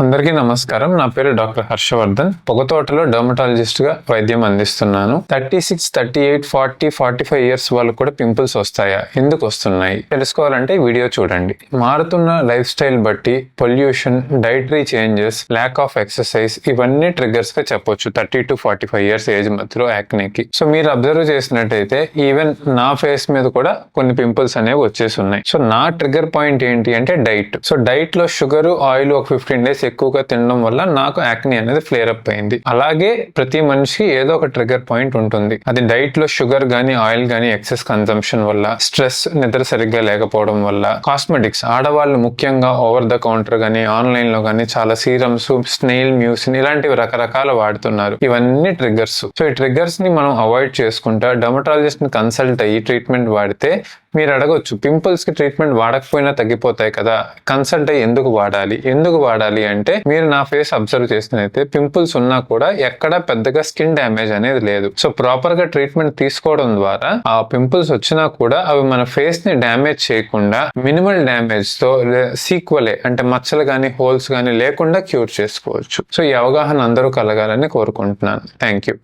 అందరికీ నమస్కారం. నా పేరు డాక్టర్ హర్షవర్ధన్. పొగతోటలో డర్మటాలజిస్ట్గా వైద్యం అందిస్తున్నాను. Thirty six thirty eight forty forty five years వాళ్ళకు కూడా పింపుల్స్ వస్తాయా? ఎందుకు వస్తున్నాయి? తెలుసుకోవాలంటే వీడియో చూడండి. మారుతున్న లైఫ్ స్టైల్ బట్టి pollution dietary changes lack of exercise ఇవన్నీ ట్రిగ్గర్స్గా చెప్పొచ్చు. Thirty to forty five years age మధ్యలో యాక్నేకి. సో మీరు అబ్జర్వ్ చేసినట్టయితే ఈవెన్ నా ఫేస్ మీద కూడా కొన్ని పింపుల్స్ అనేవి వచ్చేసి ఉన్నాయి. సో నా ట్రిగ్గర్ పాయింట్ ఏంటి అంటే డైట్. సో డైట్లో షుగర్ ఆయిల్ ఒక ఫిఫ్టీన్ డేస్ ఎక్కువగా తినడం వల్ల నాకు యాక్ని అనేది ఫ్లేర్ అప్ అయింది. అలాగే ప్రతి మనిషికి ఏదో ఒక ట్రిగర్ పాయింట్ ఉంటుంది. అది డైట్లో షుగర్ గానీ ఆయిల్ గానీ ఎక్సెస్ కన్సంప్షన్ వల్ల స్ట్రెస్ నిద్ర సరిగ్గా లేకపోవడం వల్ల కాస్మెటిక్స్ ఆడవాళ్ళు ముఖ్యంగా ఓవర్ ద కౌంటర్ గానీ ఆన్లైన్లో గానీ చాలా సీరమ్స్ స్నేల్ మ్యూసిన్ ఇలాంటివి రకరకాల వాడుతున్నారు. ఇవన్నీ ట్రిగ్గర్స్ సో ఈ ట్రిగ్గర్స్ని మనం అవాయిడ్ చేసుకుంటా డర్మటాలజిస్ట్ని కన్సల్ట్ అయ్యి ట్రీట్మెంట్ వాడితే మీరు అడగొచ్చు పింపుల్స్కి ట్రీట్మెంట్ వాడకపోయినా తగ్గిపోతాయి కదా. కన్సల్ట్ అయ్యి ఎందుకు వాడాలి? ఎందుకు వాడాలి అంటే మీరు నా ఫేస్ అబ్జర్వ్ చేసినైతే పింపుల్స్ ఉన్నా కూడా ఎక్కడ పెద్దగా స్కిన్ డ్యామేజ్ అనేది లేదు. సో ప్రాపర్గా ట్రీట్మెంట్ తీసుకోవడం ద్వారా ఆ పింపుల్స్ వచ్చినా కూడా అవి మన ఫేస్ని డ్యామేజ్ చేయకుండా మినిమల్ డ్యామేజ్తో సీక్వలే అంటే మచ్చలు కానీ హోల్స్ కానీ లేకుండా క్యూర్ చేసుకోవచ్చు. సో ఈ అవగాహన అందరూ కలగాలని కోరుకుంటున్నాను. Thank you